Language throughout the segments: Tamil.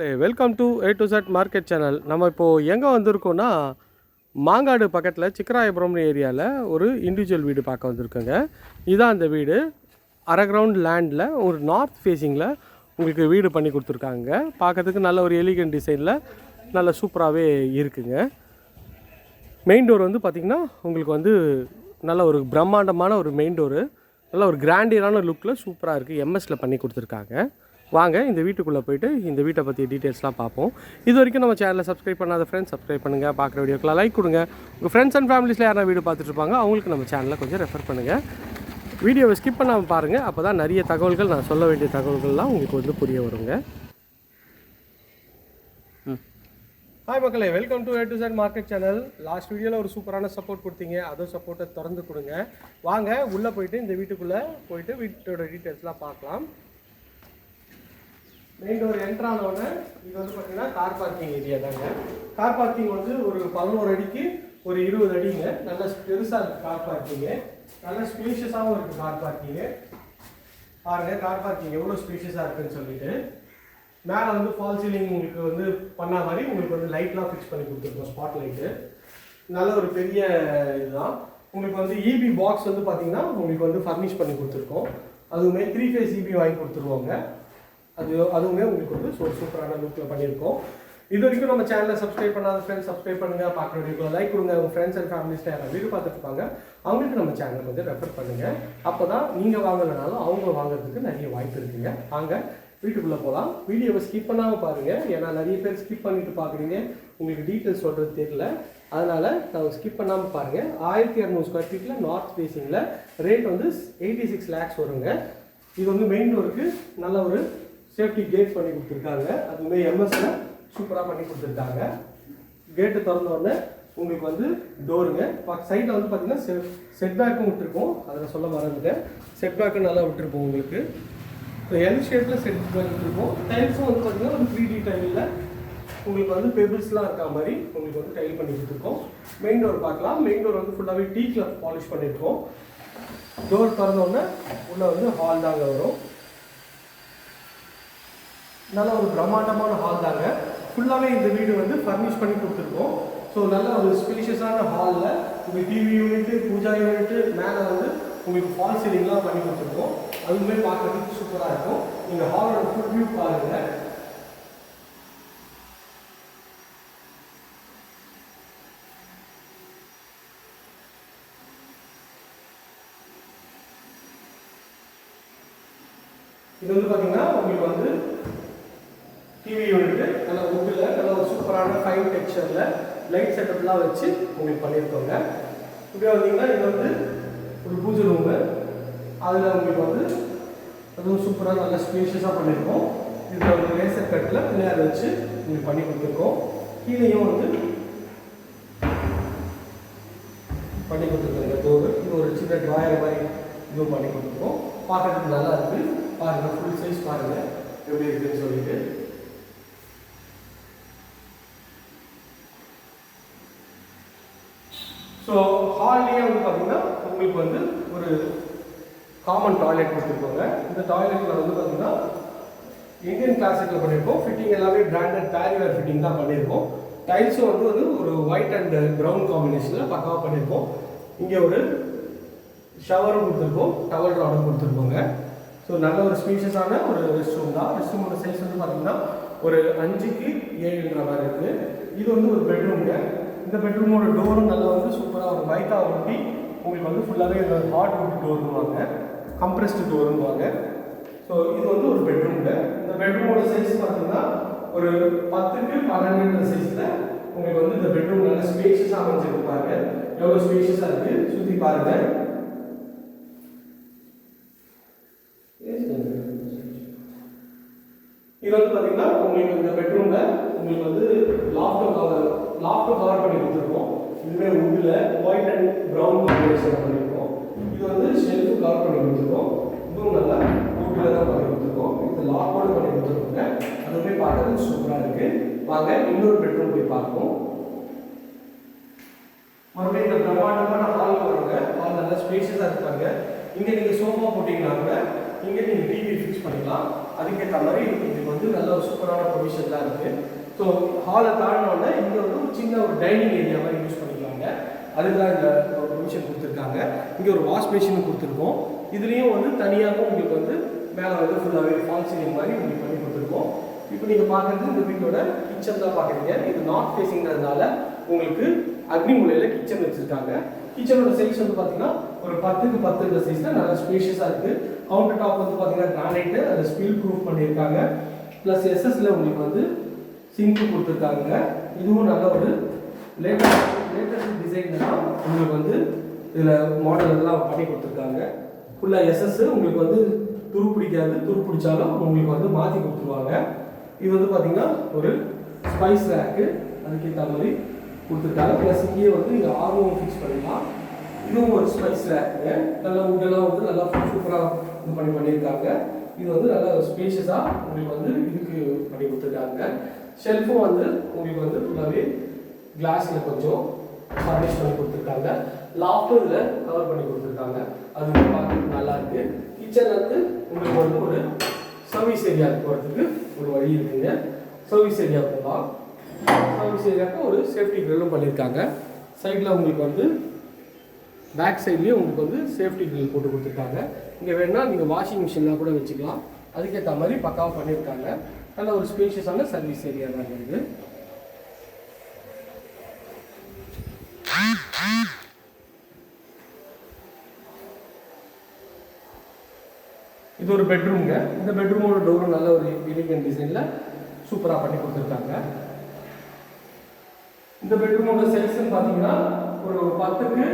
Welcome to A to Z market channel நம்ம இப்போது எங்கே வந்திருக்கோம்னா மாங்காடு பக்கத்தில் சிக்கராயபுரம் ஏரியாவில் ஒரு இண்டிவிஜுவல் வீடு பார்க்க வந்திருக்கோங்க. இதுதான் அந்த வீடு. அரை கிரவுண்ட் லேண்டில் ஒரு நார்த் ஃபேஸிங்கில் உங்களுக்கு வீடு பண்ணி கொடுத்துருக்காங்க. பார்க்கறதுக்கு நல்ல ஒரு எலிகன் டிசைனில் நல்ல சூப்பராகவே இருக்குங்க. மெயின் டோர் வந்து பார்த்திங்கன்னா உங்களுக்கு வந்து நல்ல ஒரு பிரம்மாண்டமான ஒரு மெயின் டோரு நல்ல ஒரு கிராண்டியரான லுக்கில் சூப்பராக இருக்குது எம்எஸ்சில் பண்ணி கொடுத்துருக்காங்க. வாங்க இந்த வீட்டுக்குள்ளே போயிட்டு இந்த வீட்டை பற்றி டீட்டெயில்ஸ்லாம் பார்ப்போம். இது வரைக்கும் நம்ம சேனலில் சப்ஸ்கிரைப் பண்ணாத ஃப்ரெண்ட்ஸ் சப்ஸ்கிரைப் பண்ணுங்கள் பார்க்குற வீடியோக்கெலாம் லைக் கொடுங்க. உங்கள் ஃப்ரெண்ட்ஸ் அண்ட் ஃபேமிலிஸில் யாராவது வீடு பார்த்துட்டு இருப்பாங்க அவங்களுக்கு நம்ம சேனலை கொஞ்சம் ரெஃபர் பண்ணுங்கள் வீடியோவை ஸ்கிப் பண்ணாமல் பாருங்கள் அப்போ தான் நிறைய தகவல்கள் நான் சொல்ல வேண்டிய தகவல்கள்லாம் உங்களுக்கு வந்து புரிய வருங்க. ஹாய் மக்களே welcome to A to Z market channel last வீடியோவில் ஒரு சூப்பரான சப்போர்ட் கொடுத்தீங்க. அதுவும் சப்போர்ட்டை திறந்து கொடுங்க. வாங்க உள்ளே போயிட்டு இந்த வீட்டுக்குள்ளே போயிட்டு வீட்டோட டீட்டெயில்ஸ்லாம் பார்க்கலாம். மெயின் டோர் என்ட்ரு ஆனவுடனே இது வந்து பார்த்தீங்கன்னா கார் பார்க்கிங் ஏரியா தாங்க. கார் பார்க்கிங் வந்து ஒரு பதினோரு அடிக்கு ஒரு இருபது அடிங்க. நல்ல பெருசாக இருக்குது கார் பார்க்கிங்கு நல்ல ஸ்பேஷியஸாகவும் இருக்குது கார் பார்க்கிங்கு பாருங்கள் கார் பார்க்கிங் எவ்வளோ ஸ்பேஷியஸாக இருக்குன்னு சொல்லிட்டு. மேலே வந்து ஃபால் சீலிங் உங்களுக்கு வந்து பண்ண மாதிரி உங்களுக்கு வந்து லைட்லாம் ஃபிக்ஸ் பண்ணி கொடுத்துருக்கோம் ஸ்பாட் லைட்டு நல்ல ஒரு பெரிய இதுதான். உங்களுக்கு வந்து இபி பாக்ஸ் வந்து பார்த்தீங்கன்னா உங்களுக்கு வந்து ஃபர்னிஷ் பண்ணி கொடுத்துருக்கோம். அதுவுமே த்ரீ ஃபேஸ் இபி வாங்கி கொடுத்துருவோங்க. அது அதுவுமே உங்களுக்கு வந்து ஸோ சூப்பரான லுக்கில் பண்ணியிருக்கோம். இது வரைக்கும் நம்ம சேனலை சப்ஸ்கிரைப் பண்ணாத ஃப்ரெண்ட்ஸ் சப்ஸ்கிரைப் பண்ணுங்கள் பார்க்குற வீடியோ லைக் கொடுங்க. உங்கள் ஃப்ரெண்ட்ஸ் அண்ட் ஃபேமிலிஸ் யாராவது வீடியோ பார்த்துருப்பாங்க அவங்களுக்கு நம்ம சேனலை வந்து ரெஃபர் பண்ணுங்க. அப்போ தான் நீங்கள் வாங்கலைனாலும் அவங்க வாங்குறதுக்கு நிறைய வாய்ப்பு இருக்குங்க. வாங்க வீட்டுக்குள்ளே போகலாம் வீடியோவை ஸ்கிப் பண்ணாமல் பாருங்கள் ஏன்னா நிறைய பேர் ஸ்கிப் பண்ணிட்டு பார்க்குறீங்க உங்களுக்கு டீட்டெயில்ஸ் சொல்கிறது தெரியல. அதனால் நான் ஸ்கிப் பண்ணாமல் பாருங்கள் ஆயிரத்தி இரநூறு ஸ்கொயர் ஃபீட்டில் நார்த் ஃபேஸிங்கில் ரேட் வந்து எயிட்டி சிக்ஸ் லேக்ஸ் வருங்க. இது வந்து மெயின் டோருக்கு நல்ல ஒரு சேஃப்டி கேட் பண்ணி கொடுத்துருக்காங்க. அதுவுமே எம்எஸ்ல சூப்பராக பண்ணி கொடுத்துருக்காங்க. கேட்டு திறந்த உடனே உங்களுக்கு வந்து டோருங்க சைடில் வந்து பார்த்தீங்கன்னா செ செட் பேக்கும் விட்டுருக்கோம். அதில் சொல்ல மறந்துட்டேன். செட் பேக்கும் நல்லா விட்டுருப்போம் உங்களுக்கு. ஸோ எல் ஷேப்பில் செட் பேக் விட்டுருக்கோம். டைல்ஸும் வந்து பார்த்தீங்கன்னா ஒரு த்ரீ டி டைலில் உங்களுக்கு வந்து பெபிள்ஸ்லாம் இருக்கா மாதிரி உங்களுக்கு வந்து டைல் பண்ணி கொடுத்துருக்கோம். மெயின் டோர் பார்க்கலாம். மெயின் டோர் வந்து ஃபுல்லாகவே டீ கிளப் பாலிஷ் பண்ணியிருக்கோம் டோர் திறந்தோடனே உள்ளே வந்து ஹால் தாங்க வரும். நல்ல ஒரு பிரம்மாண்டமான ஹால் தாங்க. ஃபுல்லாகவே இந்த வீடு வந்து ஃபர்னிஷ் பண்ணி கொடுத்துருக்கோம். ஸோ நல்ல ஒரு ஸ்பேஷியஸான ஹாலில் உங்கள் டிவி யூனிட்டு பூஜா யூனிட்டு மேலே வந்து உங்களுக்கு ஃபால் சீலிங்லாம் பண்ணி கொடுத்துருக்கோம். அதுவுமே பார்க்குறதுக்கு சூப்பராக இருக்கும். நீங்கள் ஹாலோட ஃபுல் வியூ பாருங்கள் இது வந்து பார்த்தீங்கன்னா உங்களுக்கு வந்து டிவி யூனிட்டு நல்ல உட்டில் நல்ல ஒரு சூப்பரான ஃபைன் டெக்ஸ்டரில் லைட் செட்டப்லாம் வச்சு உங்களுக்கு பண்ணியிருக்கோங்க. இப்படியே வந்தீங்கன்னா இது வந்து ஒரு பூஜை ரூமு அதில் உங்களுக்கு வந்து அதுவும் சூப்பராக நல்ல ஸ்பேஷியஸாக பண்ணியிருக்கோம். இதில் வந்து லேசர் கட்டில் பிள்ளையார் வச்சு உங்களுக்கு பண்ணி கொடுத்துருக்கோம். கீழேயும் வந்து பண்ணி கொடுத்துருக்கோங்க டோர் இது ஒரு சின்ன ட்ராயர் மாதிரி இதுவும் பண்ணி கொடுத்துருக்கோம். பார்க்கறதுக்கு நல்லா இருக்குது பாருங்கள் ஃபுல் சைஸ் பாருங்கள் எப்படி இருக்குதுன்னு சொல்லிட்டு ஸோ ஹால்லேயே வந்து பார்த்தீங்கன்னா உங்களுக்கு வந்து ஒரு காமன் டாய்லெட் கொடுத்துருக்கோங்க இந்த டாய்லெட்டில் வந்து பார்த்தீங்கன்னா இந்தியன் கிளாசிக்கில் பண்ணியிருக்கோம். ஃபிட்டிங் எல்லாமே பிராண்டட் பேரிவேர் ஃபிட்டிங் தான் பண்ணியிருக்கோம். டைல்ஸும் வந்து வந்து ஒரு ஒயிட் அண்ட் ப்ரௌன் காம்பினேஷனில் பக்காவாக பண்ணியிருக்கோம். இங்கே ஒரு ஷவரும் கொடுத்துருக்கோம். டவல் ராடும் கொடுத்துருக்கோங்க. ஸோ நல்ல ஒரு ஸ்பீஷியஸான ஒரு ரெஸ்ட் ரூம் தான். ரெஸ்ட் ரூமோட சைஸ் வந்து பார்த்தீங்கன்னா ஒரு அஞ்சுக்கு ஏழுன்ற மாதிரி இருக்குது இது வந்து ஒரு பெட்ரூம்ங்க இந்த பெட்ரூமோட டோரும் நல்லா வந்து சூப்பராக ஒரு பைக்கா ஒட்டி உங்களுக்கு வந்து ஃபுல்லாகவே இந்த ஹார்ட் வுட் டோருவாங்க கம்ப்ரெஸ்டு டோருன்னுவாங்க ஸோ இது வந்து ஒரு பெட்ரூமில் இந்த பெட்ரூமோட சைஸ் பார்த்தீங்கன்னா ஒரு பத்துக்கு பன்னெண்டுன்ற சைஸில் உங்களுக்கு வந்து இந்த பெட்ரூம் நல்ல ஸ்பேஷியஸாக அமைஞ்சிருக்கு பாருங்க எவ்வளோ ஸ்பேஷியஸாக இருக்குது சுற்றி பாருங்கள் இது வந்து பார்த்தீங்கன்னா உங்களுக்கு இந்த பெட்ரூமில் உங்களுக்கு வந்து லாஃப்ட் லாஃப்டர் கவர் பண்ணி கொடுத்துருக்கோம். இதுவே உட்டில் ஒயிட் அண்ட் ப்ரௌன் காம்பினேஷன் பண்ணியிருக்கோம் இது வந்து ஷெல்ஃபு கவர் பண்ணி கொடுத்துருக்கோம். இதுவும் நல்லா உட்டில் தான் பண்ணி கொடுத்துருக்கோம். இது லாக்கோடு பண்ணி கொடுத்துருக்கோங்க. அது போய் பார்க்கறது சூப்பராக இருக்குது வாங்க இன்னொரு பெட்ரூம் போய் பார்ப்போம். மறுபடியும் இந்த பிரம்மாண்டமான ஹால் வருங்க ஹால் நல்லா ஸ்பேஷியஸாக இருப்பாங்க இங்கே நீங்கள் சோஃபா போட்டிங்கன்னா கூட இங்கே நீங்கள் டிவி ஃபிக்ஸ் பண்ணிக்கலாம். அதுக்கேற்ற மாதிரி இதுக்கு வந்து நல்ல ஒரு சூப்பரான ப்ரொவிஷன்லாம் இருக்குது ஸோ ஹாலை தாண்டினோடனே இங்கே வந்து ஒரு சின்ன ஒரு டைனிங் ஏரியா மாதிரி யூஸ் பண்ணிக்கலாங்க. அதுக்கு தான் இந்த மிஷின் கொடுத்துருக்காங்க. இங்கே ஒரு வாஷ் மிஷினும் கொடுத்துருக்கோம். இதுலேயும் வந்து தனியாக உங்களுக்கு வந்து மேலே வந்து ஃபுல்லாகவே ஃபால் சீலிங் மாதிரி உங்களுக்கு பண்ணி கொடுத்துருக்கோம். இப்போ நீங்கள் பார்க்குறது இந்த வீட்டோட கிச்சன் தான் பார்க்குறீங்க இது நார்த் ஃபேஸிங்கிறதுனால உங்களுக்கு அக்னி மூலையில் கிச்சன் வச்சுருக்காங்க. கிச்சனோட சைஸ் வந்து பார்த்தீங்கன்னா ஒரு பத்துக்கு பத்து பத்துன்ற சைஸில் நல்லா ஸ்பேஷியஸாக இருக்குது கவுண்டர் டாப் வந்து பார்த்தீங்கன்னா கிரானைட்டு அதை ஸ்பீல் ப்ரூஃப் பண்ணியிருக்காங்க. ப்ளஸ் எஸ்எஸ்ல உங்களுக்கு வந்து சிங்க்கு கொடுத்துருக்காங்க. இதுவும் நல்ல ஒரு லேட்டஸ்ட் லேட்டஸ்ட் டிசைன் தான் உங்களுக்கு வந்து இதில் மாடல் எல்லாம் பண்ணி கொடுத்துருக்காங்க. ஃபுல்லாக எஸ்எஸ் உங்களுக்கு வந்து துரு பிடிக்காது துரு பிடிச்சாலும் உங்களுக்கு வந்து மாற்றி கொடுத்துருவாங்க. இது வந்து பார்த்தீங்கன்னா ஒரு ஸ்பைஸ் ரேக்கு அதுக்கேற்ற மாதிரி கொடுத்துருக்காங்க. ப்ளஸ் இங்கேயே வந்து நீங்கள் ஆர்வம் ஃபிக்ஸ் பண்ணிக்கலாம் இதுவும் ஒரு ஸ்பைஸ் ரேக்குங்க நல்லா உட்டெல்லாம் வந்து நல்லா சூப்பராக இது பண்ணி பண்ணியிருக்காங்க. இது வந்து நல்லா ஸ்பேஷியஸாக உங்களுக்கு வந்து இதுக்கு பண்ணி கொடுத்துருக்காங்க. ஷெல்ஃபும் வந்து உங்களுக்கு வந்து ஃபுல்லாகவே கிளாஸில் கொஞ்சம் ஃபர்னிஷ் பண்ணி கொடுத்துருக்காங்க. லாஃப்ட்டும் இதில் கவர் பண்ணி கொடுத்துருக்காங்க. அது பார்க்கறதுக்கு நல்லா இருக்கு. கிச்சன் வந்து உங்களுக்கு வந்து ஒரு சர்வீஸ் ஏரியாவுக்கு போகிறதுக்கு ஒரு வழி இருக்குங்க. சர்வீஸ் ஏரியா போகலாம் சர்வீஸ் ஏரியாவுக்கு ஒரு சேஃப்டி கிரில்லும் பண்ணியிருக்காங்க சைடில் உங்களுக்கு வந்து பேக் சைட்லேயும் உங்களுக்கு வந்து சேஃப்டி கிரில் போட்டு கொடுத்துருக்காங்க. இங்கே வேணால் நீங்கள் வாஷிங் மிஷின்லாம் கூட வச்சுக்கலாம். அதுக்கேற்ற மாதிரி பக்காவாக பண்ணியிருக்காங்க நல்ல ஒரு ஸ்பேஷியஸான சர்வீஸ் ஏரியா தான் இருக்குது. இது ஒரு பெட்ரூம்ங்க இந்த பெட்ரூமோட டோரும் நல்ல ஒரு எலிகன் டிசைனில் சூப்பராக பண்ணி கொடுத்துருக்காங்க. இந்த பெட்ரூமோட சைஸ்ன்னு பார்த்தீங்கன்னா ஒரு பத்துக்கு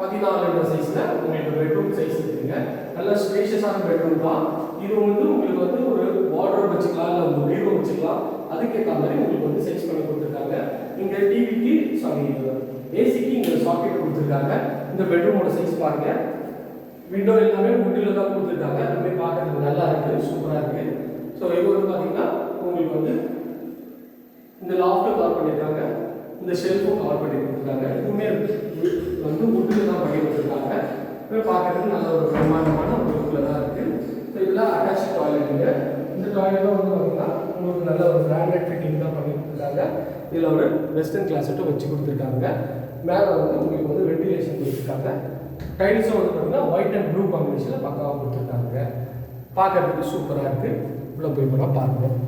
பதினாலுன்ற சைஸில் உங்களுக்கு பெட்ரூம் சைஸ் இருக்குங்க. நல்ல ஸ்பேஷியஸான பெட்ரூம் தான் இது வந்து உங்களுக்கு வந்து ஒரு வார்டர் வச்சுக்கலாம் இல்லை ஒரு பீரோ வச்சுக்கலாம். அதுக்கேற்ற மாதிரி உங்களுக்கு வந்து சைஸ் பண்ணி கொடுத்துருக்காங்க. இங்கே டிவிக்கு சாரி ஏசிக்கு இங்கே சாக்கெட் கொடுத்துருக்காங்க. இந்த பெட்ரூமோட சைஸ் பாருங்க. விண்டோ எல்லாமே உட்டில் தான் கொடுத்துருக்காங்க. எல்லாமே பார்க்கறதுக்கு நல்லா இருக்கு சூப்பராக இருக்கு. ஸோ இது வந்து பார்த்தீங்கன்னா உங்களுக்கு வந்து இந்த லாஃப்ட்டும் கவர் பண்ணியிருக்காங்க இந்த ஷெல்ஃபும் கவர் பண்ணி கொடுத்துருக்காங்க. எதுவுமே வந்து உட்டில் தான் பண்ணி கொடுத்துருக்காங்க. பார்க்கறதுக்கு நல்ல ஒரு பிரம்மாண்டமான ஒரு லுக்கில் தான் இருக்குது ஸோ இதெல்லாம் அட்டாச் டாய்லெட்டுங்க இந்த டாய்லெட்டும் வந்து பார்த்தீங்கன்னா உங்களுக்கு நல்ல ஒரு பிராண்டட் ஃபிட்டிங் தான் பண்ணி கொடுத்துருக்காங்க. இதில் ஒரு வெஸ்டர்ன் கிளாஸட்டும் வச்சு கொடுத்துருக்காங்க. மேலே வந்து உங்களுக்கு வந்து வெண்டிலேஷன் கொடுத்துருக்காங்க. டைல்ஸும் வந்து பார்த்தீங்கன்னா ஒயிட் அண்ட் ப்ளூ காம்பினேஷனில் பக்காவாக கொடுத்துருக்காங்க. பார்க்கறதுக்கு சூப்பராக இருக்குது உள்ளே போய் போனால் பார்க்கணும்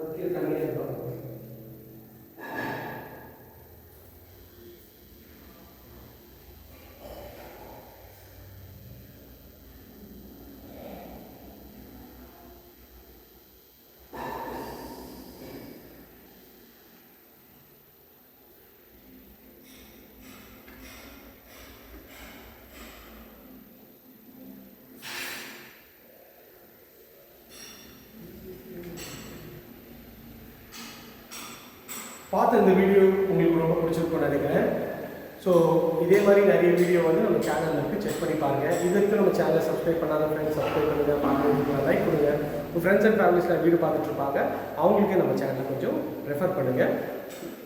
அதுக்கு தனியாக இருப்பாங்க பார்த்த இந்த வீடியோ உங்களுக்கு ரொம்ப பிடிச்சிருக்கும்னு நினைக்கிறேன். ஸோ இதே மாதிரி நிறைய வீடியோ வந்து நம்ம சேனலில் இருக்குது செக் பண்ணி பாருங்கள் இதுக்கு நம்ம சேனலை சப்ஸ்கிரைப் பண்ணாத ஃப்ரெண்ட்ஸ் சப்ஸ்கிரைப் பண்ணுங்கள் பார்க்குறதுக்கு லைக் கொடுங்க. உங்கள் ஃப்ரெண்ட்ஸ் அண்ட் ஃபேமிலிஸில் வீடியோ பார்த்துட்ருப்பாங்க அவங்களுக்கு நம்ம சேனலை கொஞ்சம் ரெஃபர் பண்ணுங்கள்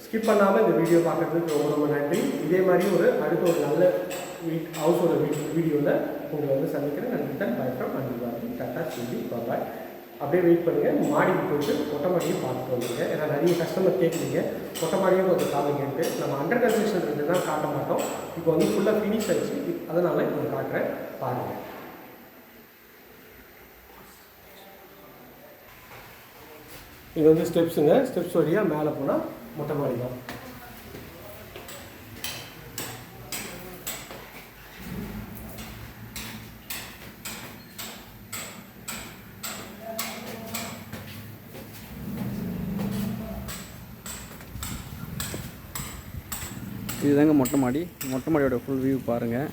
ஸ்கிப் பண்ணாமல் இந்த வீடியோ பார்க்குறதுக்கு ரொம்ப ரொம்ப நன்றி. இதே மாதிரி ஒரு அடுத்த ஒரு நல்ல வீட் ஹவுஸோட வீட் வீடியோவில் உங்களை வந்து சந்திக்கிறேன். நன்றி. தான் பை ஃப்ரம் அன்பு டாட்டா சொல்லி பாய் அப்படியே வெயிட் பண்ணுங்கள் மாடிக்கு போயிட்டு மொட்டை மாடியும் பார்த்துட்டு வந்துருங்க. ஏன்னா நிறைய கஸ்டமர் கேட்குறீங்க மொட்டை மாடியும் கொஞ்சம் காமிங்கன்ட்டு நம்ம அண்டர் கன்ஸ்ட்ரக்ஷன் இருந்து தான் காட்ட மாட்டோம். இப்போ வந்து ஃபுல்லாக ஃபினிஷ் ஆகிடுச்சு அதனால் இப்போ காட்டுறேன் பாருங்கள் இது வந்து ஸ்டெப்ஸுங்க ஸ்டெப்ஸ் வழியாக மேலே போனால் மொட்டை மாடி தான் இதுதாங்க மொட்டை மாடி. மொட்டை மாடியோட ஃபுல் வியூ பாருங்கள்